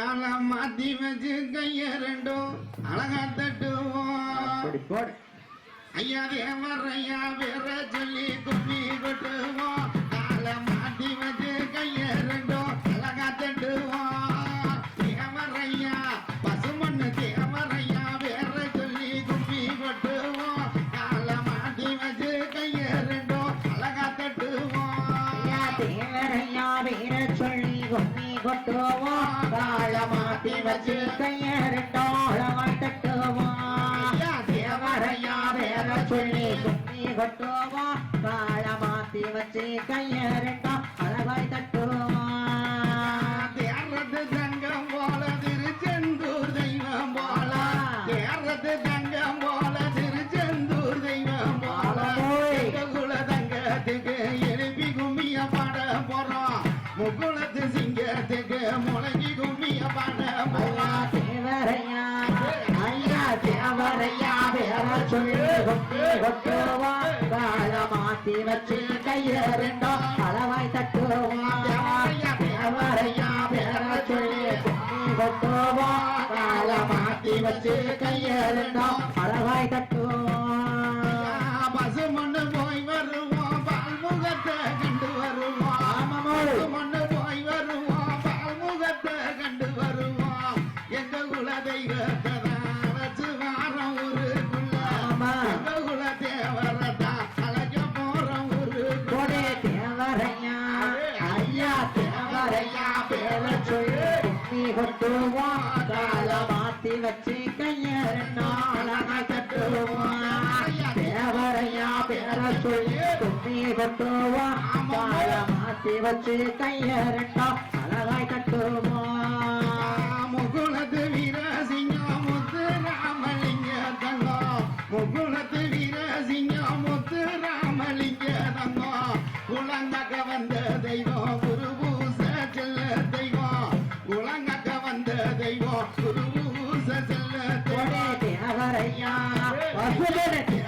காலம் மாத்தி வச்சு கைய ரெண்டும் அழகா தட்டுவோம். ஐயா தேவர் ஐயா வேற சொல்லி கும்மி மாத்தி வச்சு கையரட்டோளமாய் தேவரையா வீர சொல்லி கும்மி கொட்டுவோம் கால மாத்தி வச்சு கையரட்டோ அழகாய் தட்டுவோம் தேர்றது தங்கம் போல திருச்செந்தூர் தெய்வம் போல தேர்றது தங்கம் போல திருச்செந்தூர் தெய்வம் போல குல தங்கத்துக்கு எழுப்பி கும்மிய பாட போறோம் முகுலத்து சிங்கத்துக்கு முளை கொட்டி கொட்டுவோம் கால மாத்தி அளவாய் தட்டுவோம் தேவரையா வேற சொல்லி அளவாய் தட்டுவோம். கொட்டுவோம் மாத்தி வச்சு கையரண்டோ அழகாய் தட்டுவோம் தேவரையா பேர சொல்லி கும்மி கொட்டுவோம். மாத்தி வச்சு கையரண்டோ அழகாய் கட்டுவான்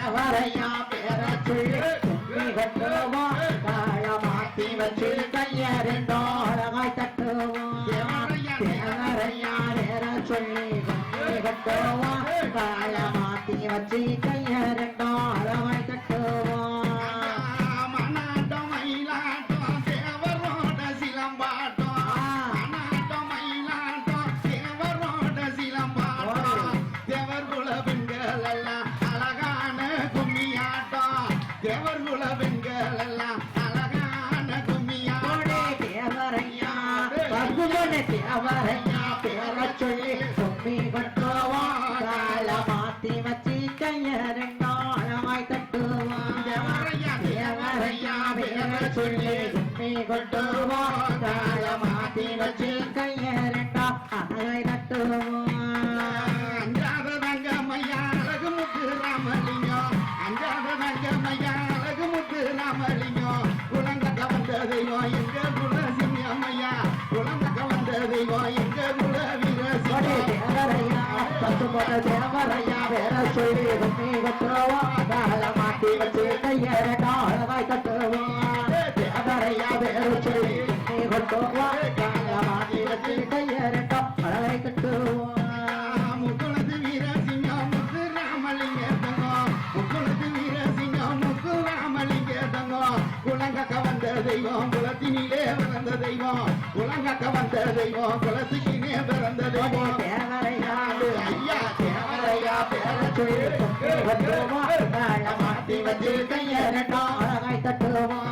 வசுதன தேவரையா பேர சொல்லி கும்மி கால மாத்தி வச்சு கையறிந்தோரமாய் தட்டுவோம். தேவரையா பேர சொல்லி கும்மி கால மாத்தி வச்சு கையரண்டோ வசுதன தேவரையா பேர சொல்லி கும்மி கொட்டுவோம் மாத்தி வச்சு கையரண்டோ அழகாய் சொல்லி கும்மி கொட்டுவோம் மாத்தி வச்சு கையரண்டோ அழகாய் தட்டுவோம் அஞ்சாத அழகு முத்து ராமலிங்கம் அஞ்சாத தங்கம்மையா அழகு முத்து ராமலிங்கம் குழந்தை வந்ததையோ எங்க பத்து தேவரையா பேர சொல்லி கும்மி கொட்டுவோம் கால மாத்தி வச்சு கையற காலமாய் தட்டுவோம் தேவரையா பேர சொல்லி கும்மி கொட்டுவோம் கால வச்சு தெய்வம் குளங்கக்க வந்த தெய்வம் குலத்துக்கினே பிறந்த தெய்வம் தேவரையா ஐயா தேவரையா பேர சொல்லி. கால மாத்தி வச்சு அழகாய் தட்டுவோம்.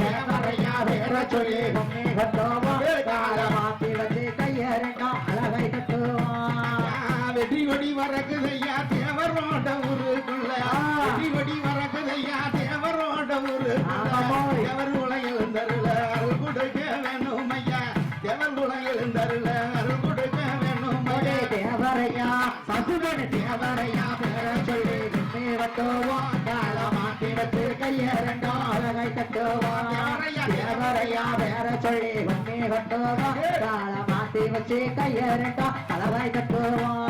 தேவரையா பேர சொல்லி. கும்மி சசுமணி தேவரையா பேர சொல்லி கும்மி கொட்டுவோம் கால மாத்தி வச்சு கையரண்டோ அழகாய் தட்டுவோம் தேவரையா பேர சொல்லி கும்மி கொட்டுவோம் கால மாத்தி வச்சு கையரண்டோ அழகாய் தட்டுவோம்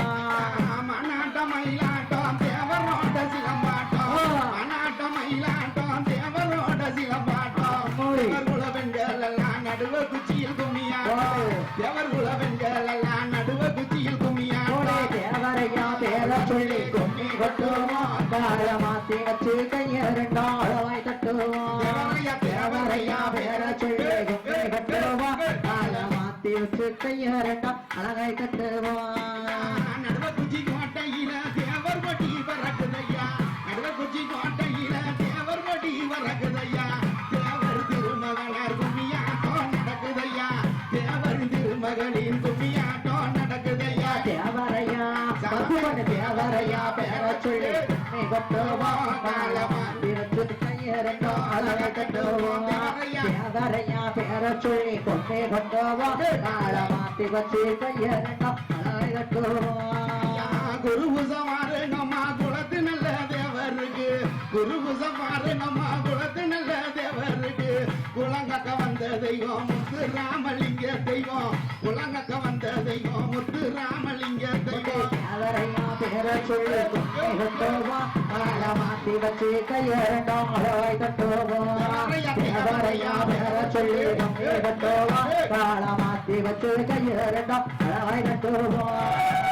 மனாட்டம் மயிலாட்டம் தேவரோட சிலம்பாட்டம். மனாட்டம் மயிலாட்டம் தேவரோட சிலம்பாட்டம் மொழி. குல பெண்கள் எல்லாம் நடுவு குச்சியில் கும்மியா. தேவர் குலவெண்கள் எல்லாம் நடுவ குச்சியில் கும்மியா ஓடே தேவரையா பேர சொல்லி கும்மி கொட்டுவோம் கால மாத்தி வச்சு கையரண்டாம் அளவாய் தட்டுவோம் தேவரையா, பேர சொல்லி கும்மி கொட்டுவோம் கால மாத்தி வச்சு கையரண்டாம் அழகாய் கட்டுவோம் பசுவன் தேவரையா பேர சொல்லி கும்மி கொட்டுவோம் கால மாத்தி வச்சு கையரண்டாம் அழகாய் கட்டுவோம் தேவரையா பேர சொல்லி கும்மி கொட்டுவோம் வச்சு கட்டுவோம் குரு சமாறு நம்ம குலத்து நல்ல தேவருக்கு. குரு சமாறு நம்ம குலத்து நல்ல தேவருக்கு. குலங்கக்க வந்த தெய்வம் முத்து ராமலிங்க தெய்வம். குலங்கக்க வந்த தெய்வம் முத்து ராமலிங்க தெய்வம். தேவரையா பேர சொல்லி மாத்தி வச்சு கையரண்டாம் அழகாய் கட்டுவோம். தேவரையா பேர சொல்லி கொட்டுவோம். கால மாத்தி வச்சு கையரண்டாம் அழகாய் கட்டுவோம்.